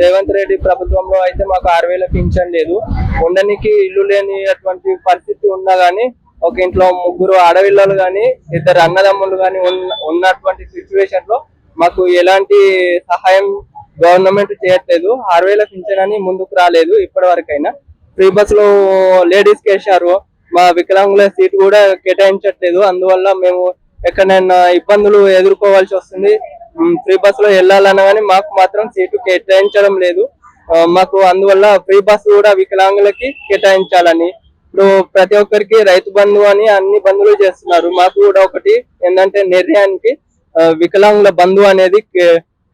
రేవంత్ రెడ్డి ప్రభుత్వంలో అయితే మాకు ఆరు వేల పింఛన్ లేదు. ఉండనికి ఇల్లు లేని అటువంటి పరిస్థితి ఉన్నా గానీ ఒక ఇంట్లో ముగ్గురు ఆడవిల్లలు కానీ ఇద్దరు అన్నదమ్ములు కానీ ఉన్న- ఉన్నటువంటి సిచ్యువేషన్లో మాకు ఎలాంటి సహాయం గవర్నమెంట్ చేయట్లేదు. ఆరు వేల పింఛన్ అని ముందుకు రాలేదు ఇప్పటి వరకైనా ఫ్రీ బస్లో లేడీస్కి వేశారు. మా వికలాంగుల సీట్ కూడా కేటాయించట్లేదు. అందువల్ల మేము ఎక్కడైనా ఇబ్బందులు ఎదుర్కోవాల్సి వస్తుంది. ఫ్రీ బస్లో వెళ్ళాలన్నా కానీ మాకు మాత్రం సీటు కేటాయించడం లేదు. మాకు అందువల్ల ఫ్రీ బస్ కూడా వికలాంగులకి కేటాయించాలని. ఇప్పుడు ప్రతి ఒక్కరికి రైతు బంధు అని అన్ని బంధువులు చేస్తున్నారు. మాకు కూడా ఒకటి ఏంటంటే నిర్ణయానికి వికలాంగుల బంధు అనేది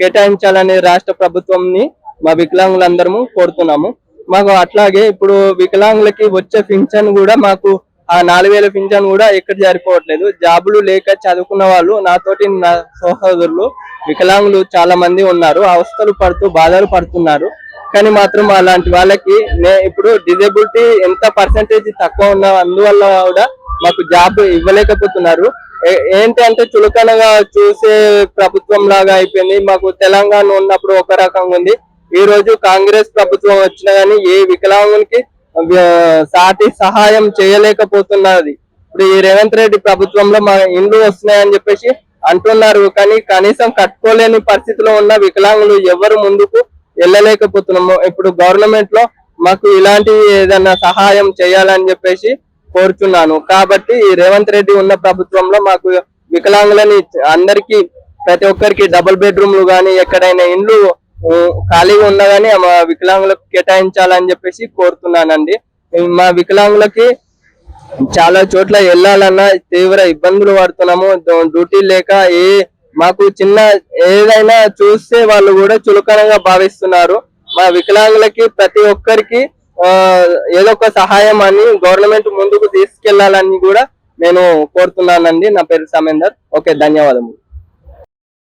కేటాయించాలని రాష్ట్ర ప్రభుత్వంని మా వికలాంగులందరము కోరుతున్నాము. మాకు అట్లాగే ఇప్పుడు వికలాంగులకి వచ్చే పింఛన్ కూడా మాకు ఆ నాలుగు వేల పింఛన్ కూడా ఎక్కడ సరిపోవట్లేదు జాబులు లేక చదువుకున్న వాళ్ళు నాతోటి నా సహోదరులు వికలాంగులు చాలా మంది ఉన్నారు. అవస్థలు పడుతూ బాధలు పడుతున్నారు. కానీ మాత్రం అలాంటి వాళ్ళకి ఇప్పుడు డిజేబిలిటీ ఎంత పర్సంటేజ్ తక్కువ ఉన్న అందువల్ల కూడా మాకు జాబ్ ఇవ్వలేకపోతున్నారు. ఏ- ఏంటి అంటే చులకనగా చూసే ప్రభుత్వం లాగా అయిపోయింది. మాకు తెలంగాణ ఉన్నప్పుడు ఒక రకంగా ఉంది. ఈ రోజు కాంగ్రెస్ ప్రభుత్వం వచ్చినా గానీ ఏ వికలాంగునికి సాటి సహాయం చేయలేకపోతున్నది. ఇప్పుడు ఈ రేవంత్ రెడ్డి ప్రభుత్వంలో మా ఇండ్లు వస్తున్నాయని చెప్పేసి అంటున్నారు. కానీ కనీసం కట్టుకోలేని పరిస్థితిలో ఉన్న వికలాంగులు ఎవరు ముందుకు వెళ్ళలేకపోతున్నాము ఇప్పుడు గవర్నమెంట్లో మాకు ఇలాంటి ఏదైనా సహాయం చేయాలని చెప్పేసి కోరుతున్నాను కాబట్టి ఈ రేవంత్ రెడ్డి ఉన్న ప్రభుత్వంలో మాకు వికలాంగులని అందరికి ప్రతి ఒక్కరికి డబుల్ బెడ్రూమ్లు కానీ ఎక్కడైనా ఇండ్లు ఖాళీగా ఉన్నా కానీ మా వికలాంగులకు కేటాయించాలని చెప్పేసి కోరుతున్నానండి. మా వికలాంగులకి చాలా చోట్ల వెళ్ళాలన్నా తీవ్ర ఇబ్బందులు పడుతున్నాము. డ్యూటీ లేక ఏ మాకు చిన్న ఏదైనా చూస్తే వాళ్ళు కూడా చులకనగా భావిస్తున్నారు. మా వికలాంగులకి ప్రతి ఒక్కరికి ఆ, ఏదో ఒక సహాయం అని గవర్నమెంట్ ముందుకు తీసుకెళ్ళాలని కూడా నేను కోరుతున్నానండి. నా పేరు సమేందర్. ఓకే ధన్యవాదములు.